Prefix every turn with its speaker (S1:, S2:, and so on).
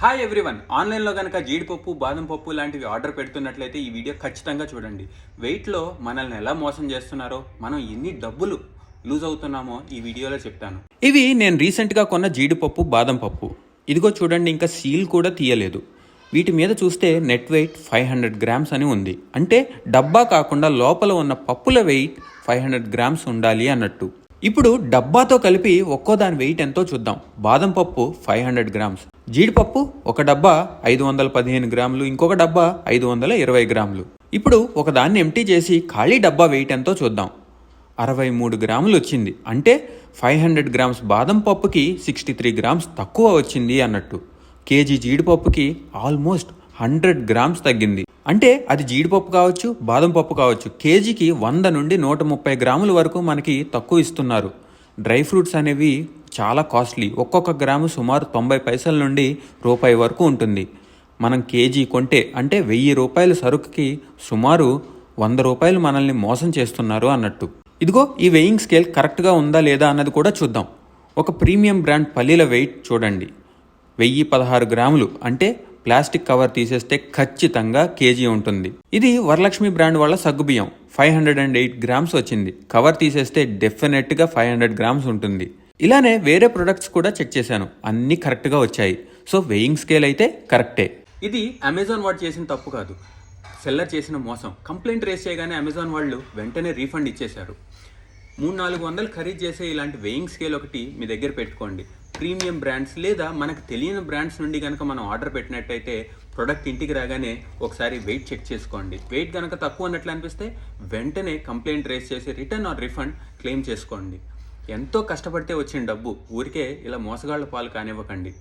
S1: Hi everyone ఆన్లైన్లో కనుక జీడిపప్పు బాదం పప్పు లాంటివి ఆర్డర్ పెడుతున్నట్లయితే ఈ వీడియో ఖచ్చితంగా చూడండి. వెయిట్లో మనల్ని ఎలా మోసం చేస్తున్నారో మనం ఎన్ని డబ్బులు లూజ్ అవుతున్నామో ఈ వీడియోలో చెప్తాను. ఇవి నేను రీసెంట్గా కొన్న జీడిపప్పు బాదం పప్పు. ఇదిగో చూడండి ఇంకా సీల్ కూడా తీయలేదు. వీటి మీద చూస్తే net weight five hundred grams అని ఉంది. అంటే డబ్బా కాకుండా లోపల ఉన్న పప్పుల వెయిట్ ఫైవ్ హండ్రెడ్ గ్రామ్స్ ఉండాలి అన్నట్టు. ఇప్పుడు డబ్బాతో కలిపి ఒక్కో దాని వెయిట్ ఎంతో చూద్దాం. బాదం పప్పు ఫైవ్ హండ్రెడ్ గ్రామ్స్ జీడిపప్పు ఒక డబ్బా ఐదు వందల పదిహేను గ్రాములు ఇంకొక డబ్బా ఐదు వందల ఇరవై గ్రాములు. ఇప్పుడు ఒకదాన్ని ఎంటీ చేసి ఖాళీ డబ్బా వెయిట్ ఎంతో చూద్దాం. అరవై మూడు గ్రాములు వచ్చింది. అంటే ఫైవ్ హండ్రెడ్ గ్రామ్స్ బాదం పప్పుకి సిక్స్టీ త్రీ గ్రామ్స్ తక్కువ వచ్చింది అన్నట్టు. కేజీ జీడిపప్పుకి ఆల్మోస్ట్ హండ్రెడ్ గ్రామ్స్ తగ్గింది. అంటే అది జీడిపప్పు కావచ్చు బాదం పప్పు కావచ్చు కేజీకి వంద నుండి నూట ముప్పై గ్రాముల వరకు మనకి తక్కువ ఇస్తున్నారు. డ్రై ఫ్రూట్స్ అనేవి చాలా కాస్ట్లీ. ఒక్కొక్క గ్రాము సుమారు తొంభై పైసల నుండి రూపాయి వరకు ఉంటుంది. మనం కేజీ కొంటే అంటే వెయ్యి రూపాయల సరుకుకి సుమారు వంద రూపాయలు మనల్ని మోసం చేస్తున్నారు అన్నట్టు. ఇదిగో ఈ వెయింగ్ స్కేల్ కరెక్ట్గా ఉందా లేదా అన్నది కూడా చూద్దాం. ఒక ప్రీమియం బ్రాండ్ పల్లీల వెయిట్ చూడండి. వెయ్యి పదహారు గ్రాములు అంటే ప్లాస్టిక్ కవర్ తీసేస్తే ఖచ్చితంగా కేజీ ఉంటుంది. ఇది వరలక్ష్మి బ్రాండ్ వాళ్ళ సగ్గుబియ్యం. Five hundred and eight grams వచ్చింది. కవర్ తీసేస్తే డెఫినెట్గా ఫైవ్ హండ్రెడ్ గ్రామ్స్ ఉంటుంది. ఇలానే వేరే ప్రొడక్ట్స్ కూడా చెక్ చేశాను. అన్నీ కరెక్ట్గా వచ్చాయి. సో వెయింగ్ స్కేల్ అయితే కరెక్టే ఇది అమెజాన్ వాడు చేసిన తప్పు కాదు. సెల్లర్ చేసిన మోసం. కంప్లైంట్ రేస్ చేయగానే అమెజాన్ వాళ్ళు వెంటనే రీఫండ్ ఇచ్చేశారు. మూడు నాలుగు వందలు ఖరీదు చేసే ఇలాంటి వెయింగ్ స్కేల్ ఒకటి మీ దగ్గర పెట్టుకోండి. ప్రీమియం బ్రాండ్స్ లేదా మనకు తెలియని బ్రాండ్స్ నుండి కనుక మనం ఆర్డర్ పెట్టినట్టయితే ప్రొడక్ట్ ఇంటికి రాగానే ఒకసారి వెయిట్ చెక్ చేసుకోండి. వెయిట్ కనుక తక్కువ ఉన్నట్లు అనిపిస్తే వెంటనే కంప్లైంట్ రేస్ చేసి రిటర్న్ ఆర్ రిఫండ్ క్లెయిమ్ చేసుకోండి. ఎంతో కష్టపడితే వచ్చిన డబ్బు ఊరికే ఇలా మోసగాళ్ళ పాలు కానివ్వకండి.